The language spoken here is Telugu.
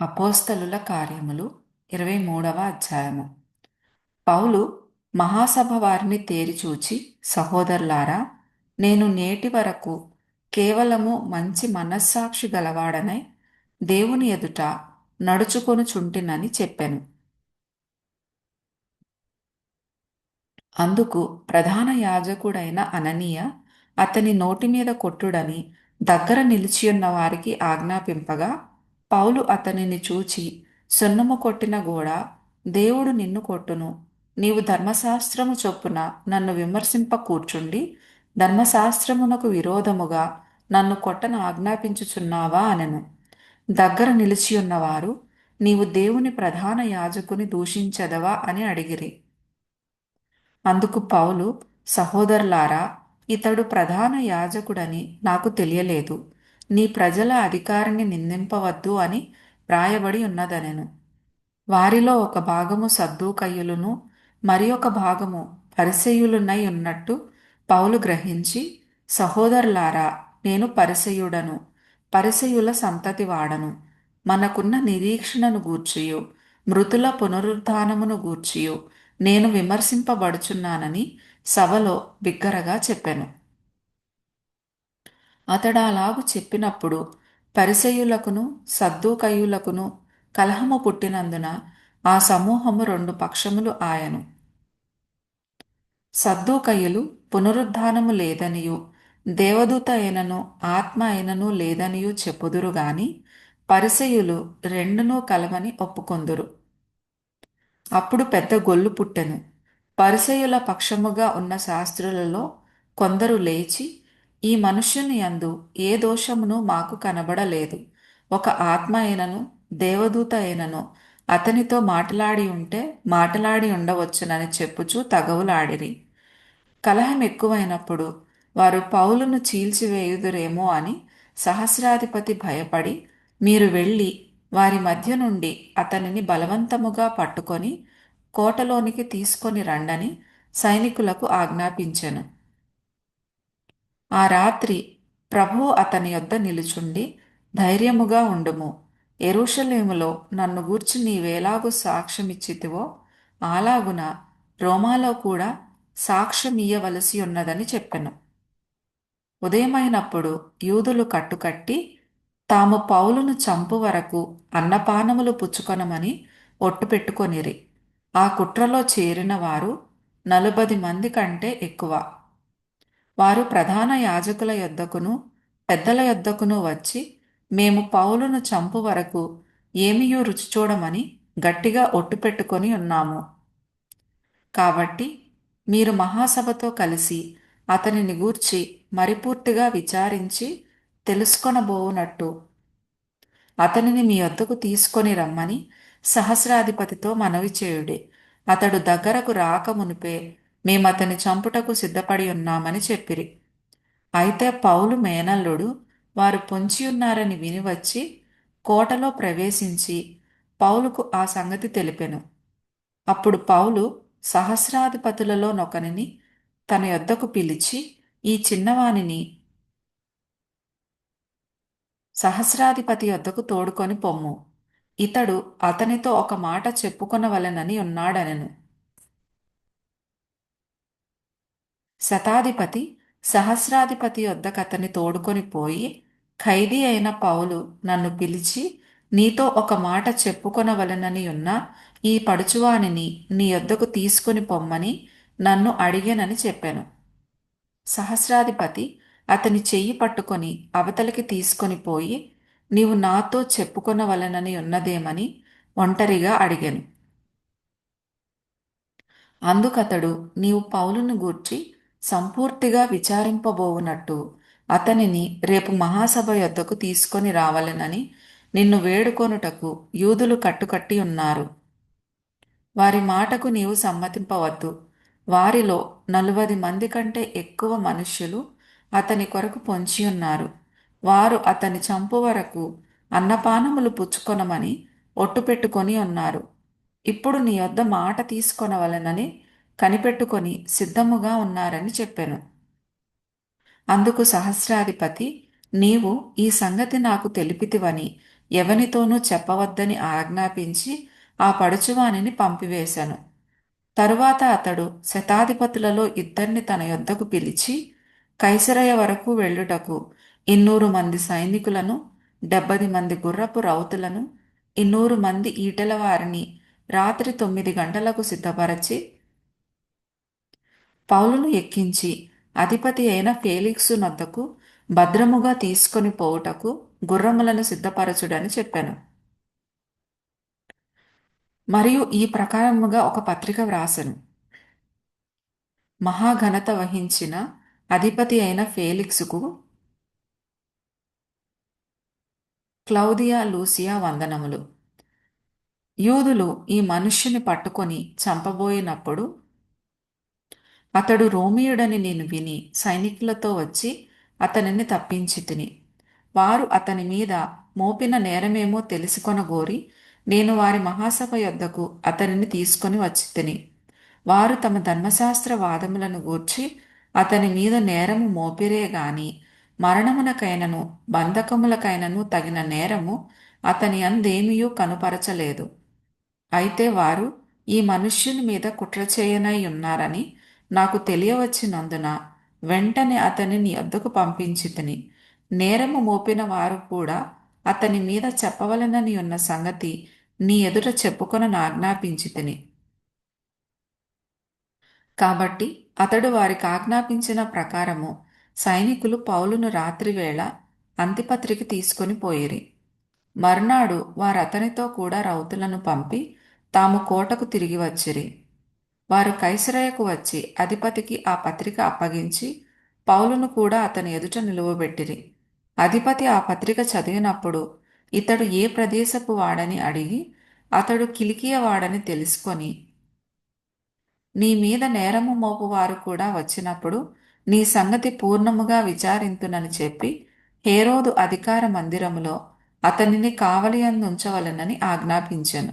అపోస్తలుల కార్యములు ఇరవై మూడవ అధ్యాయము. పౌలు మహాసభ వారిని తేరిచూచి సహోదరులారా నేను నేటి వరకు కేవలము మంచి మనస్సాక్షి గలవాడనై దేవుని ఎదుట నడుచుకొనుచుంటినని చెప్పాను. అందుకు ప్రధాన యాజకుడైన అననీయ అతని నోటి మీద కొట్టుడని దగ్గర నిలిచియున్న వారికి ఆజ్ఞాపింపగా పౌలు అతనిని చూచి సున్నము కొట్టిన గోడ దేవుడు నిన్ను కొట్టును. నీవు ధర్మశాస్త్రము చొప్పున నన్ను విమర్శింప కూర్చుండి ధర్మశాస్త్రమునకు విరోధముగా నన్ను కొట్టను ఆజ్ఞాపించుచున్నావా? అనెను. దగ్గర నిలిచియున్నవారు నీవు దేవుని ప్రధాన యాజకుని దూషించదవా? అని అడిగిరి. అందుకు పౌలు సహోదరులారా ఇతడు ప్రధాన యాజకుడని నాకు తెలియలేదు. నీ ప్రజల అధికారిని నిందింపవద్దు అని వ్రాయబడి ఉన్నదనెను. వారిలో ఒక భాగము సద్దూకయ్యులను మరి ఒక భాగము పరిసయులునై ఉన్నట్టు పౌలు గ్రహించి సహోదరులారా నేను పరిసయుడను పరిసయుల సంతతి వాడను. మనకున్న నిరీక్షణను గూర్చియు మృతుల పునరుద్ధానమును గూర్చియు. నేను విమర్శింపబడుచున్నానని సభలో బిగ్గరగా చెప్పాను. అతడాలాగు చెప్పినప్పుడు పరిసయులకును సద్దుకయులకును కలహము పుట్టినందున ఆ సమూహము రెండు పక్షములు ఆయను. సద్దుకయులు పునరుద్ధానము లేదనియు దేవదూత అయినను ఆత్మ అయినను లేదనియు చెప్పుదురు గాని పరిసయులు రెండునూ కలవని ఒప్పుకొందురు. అప్పుడు పెద్ద గొల్లు పుట్టెను. పరిసయుల పక్షముగా ఉన్న శాస్త్రులలో కొందరు లేచి ఈ మనుష్యుని యందు ఏ దోషమును మాకు కనబడలేదు. ఒక ఆత్మ అయినను దేవదూత అయినను అతనితో మాట్లాడి ఉంటే మాట్లాడి ఉండవచ్చునని చెప్పుచూ తగవులాడిరి. కలహం ఎక్కువైనప్పుడు వారు పౌలును చీల్చివేయుదురేమో అని సహస్రాధిపతి భయపడి మీరు వెళ్ళి వారి మధ్య నుండి అతనిని బలవంతముగా పట్టుకొని కోటలోనికి తీసుకొని రండని సైనికులకు ఆజ్ఞాపించెను. ఆ రాత్రి ప్రభు అతని యొద్ద నిలుచుండి ధైర్యముగా ఉండుము. ఎరుషలేములో నన్ను గూర్చి నీవేలాగు సాక్ష్యమిచ్చితివో అలాగున రోమాలో కూడా సాక్ష్యమియ్యవలసి ఉన్నదని చెప్పెను. ఉదయమైనప్పుడు యూదులు కట్టుకట్టి తాము పౌలును చంపు వరకు అన్నపానములు పుచ్చుకొనమని ఒట్టు పెట్టుకొనిరి. ఆ కుట్రలో చేరిన వారు నలుబది మంది కంటే ఎక్కువ. వారు ప్రధాన యాజకుల యొద్దకును పెద్దల యొద్దకును వచ్చి మేము పౌలును చంపు వరకు ఏమియూ రుచి చూడమని గట్టిగా ఒట్టు పెట్టుకొని ఉన్నాము. కాబట్టి మీరు మహాసభతో కలిసి అతనిని గూర్చి మరిపూర్తిగా విచారించి తెలుసుకొనబోవునట్టు. అతనిని మీ వద్దకు తీసుకొని రమ్మని సహస్రాధిపతితో మనవి చేయుడి. అతడు దగ్గరకు రాకమునిపే మేమతని చంపుటకు సిద్ధపడి ఉన్నామని చెప్పిరి. అయితే పౌలు మేనల్లుడు వారు పొంచి ఉన్నారని విని వచ్చి కోటలో ప్రవేశించి పౌలుకు ఆ సంగతి తెలిపెను. అప్పుడు పౌలు సహస్రాధిపతులలో నొకనిని తన యొద్దకు పిలిచి ఈ చిన్నవానిని సహస్రాధిపతి వద్దకు తోడుకొని పొమ్ము. ఇతడు అతనితో ఒక మాట చెప్పుకొనవలెనని ఉన్నాడనెను. శతాధిపతి సహస్రాధిపతి వద్దకు అతని తోడుకొని పోయి ఖైదీ అయిన పౌలు నన్ను పిలిచి నీతో ఒక మాట చెప్పుకొనవలెనని ఉన్న ఈ పడుచువానిని నీ యొద్దకు తీసుకుని పొమ్మని నన్ను అడిగానని చెప్పాను. సహస్రాధిపతి అతని చెయ్యి పట్టుకొని అవతలికి తీసుకొని పోయి నీవు నాతో చెప్పుకొనవలనని ఉన్నదేమని ఒంటరిగా అడిగాను. అందుకతడు నీవు పౌలును గూర్చి సంపూర్తిగా విచారింపబోవునట్టు. అతనిని రేపు మహాసభ యొద్దకు తీసుకొని రావాలనని నిన్ను వేడుకొనుటకు యూదులు కట్టుకట్టి ఉన్నారు. వారి మాటకు నీవు సమ్మతింపవద్దు. వారిలో నలువది మంది కంటే ఎక్కువ మనుష్యులు అతని కొరకు పొంచి ఉన్నారు. వారు అతని చంపు వరకు అన్నపానములు పుచ్చుకొనమని ఒట్టు పెట్టుకొని ఉన్నారు. ఇప్పుడు నీ వద్ద మాట తీసుకొనవలెనని కనిపెట్టుకొని సిద్ధముగా ఉన్నారని చెప్పాను. అందుకు సహస్రాధిపతి నీవు ఈ సంగతి నాకు తెలిపితివని ఎవనితోనూ చెప్పవద్దని ఆజ్ఞాపించి ఆ పడుచువానిని పంపివేశాను. తరువాత అతడు శతాధిపతులలో ఇద్దరిని తన యొద్దకు పిలిచి కైసరయ వరకు వెళ్ళుటకు ఇన్నూరు మంది సైనికులను డెబ్బది మంది గుర్రపు రౌతులను ఇన్నూరు మంది ఈటల వారిని రాత్రి తొమ్మిది గంటలకు సిద్ధపరచి పౌలును ఎక్కించి అధిపతి అయిన ఫేలిక్సు నద్దకు భద్రముగా తీసుకొని పోవుటకు గుర్రములను సిద్ధపరచుడని చెప్పాను. మరియు ఈ ప్రకారముగా ఒక పత్రిక వ్రాసెను. మహాఘనత వహించిన అధిపతి అయిన ఫేలిక్సుకు క్లౌదియా లూసియా వందనములు. యూదులు ఈ మనుష్యుని పట్టుకొని చంపబోయినప్పుడు అతడు రోమియుడని నేను విని సైనికులతో వచ్చి అతనిని తప్పించి తిని. వారు అతని మీద మోపిన నేరమేమో తెలుసుకొనగోరి నేను వారి మహాసభ యొద్దకు అతనిని తీసుకొని వచ్చి తిని. వారు తమ ధర్మశాస్త్ర వాదములను గూర్చి అతని మీద నేరము మోపిరే గాని మరణమునకైనను బంధకములకైనను తగిన నేరము అతని అందేమియూ కనుపరచలేదు. అయితే వారు ఈ మనుష్యుని మీద కుట్ర చేయనై ఉన్నారని నాకు తెలియవచ్చినందున వెంటనే అతని నీ వద్దకు పంపించితిని. నేరము మోపిన వారు కూడా అతని మీద చెప్పవలనని ఉన్న సంగతి నీ ఎదుట చెప్పుకొని ఆజ్ఞాపించితిని. కాబట్టి అతడు వారికి ఆజ్ఞాపించిన ప్రకారము సైనికులు పౌలును రాత్రివేళ అంతిపత్రికి తీసుకొని పోయిరి. మర్నాడు వారు అతనితో కూడా రౌతులను పంపి తాము కోటకు తిరిగి వచ్చిరి. వారు కైసరయకు వచ్చి అధిపతికి ఆ పత్రిక అప్పగించి పౌలును కూడా అతని ఎదుట నిలువబెట్టిరి. అధిపతి ఆ పత్రిక చదివినప్పుడు ఇతడు ఏ ప్రదేశపు వాడని అడిగి అతడు కిలికియ వాడని తెలుసుకొని నీ మీద నేరము మోపువారు కూడా వచ్చినప్పుడు నీ సంగతి పూర్ణముగా విచారింతునని చెప్పి హేరోదు అధికార మందిరములో అతనిని కావలియందుంచవలనని ఆజ్ఞాపించాను.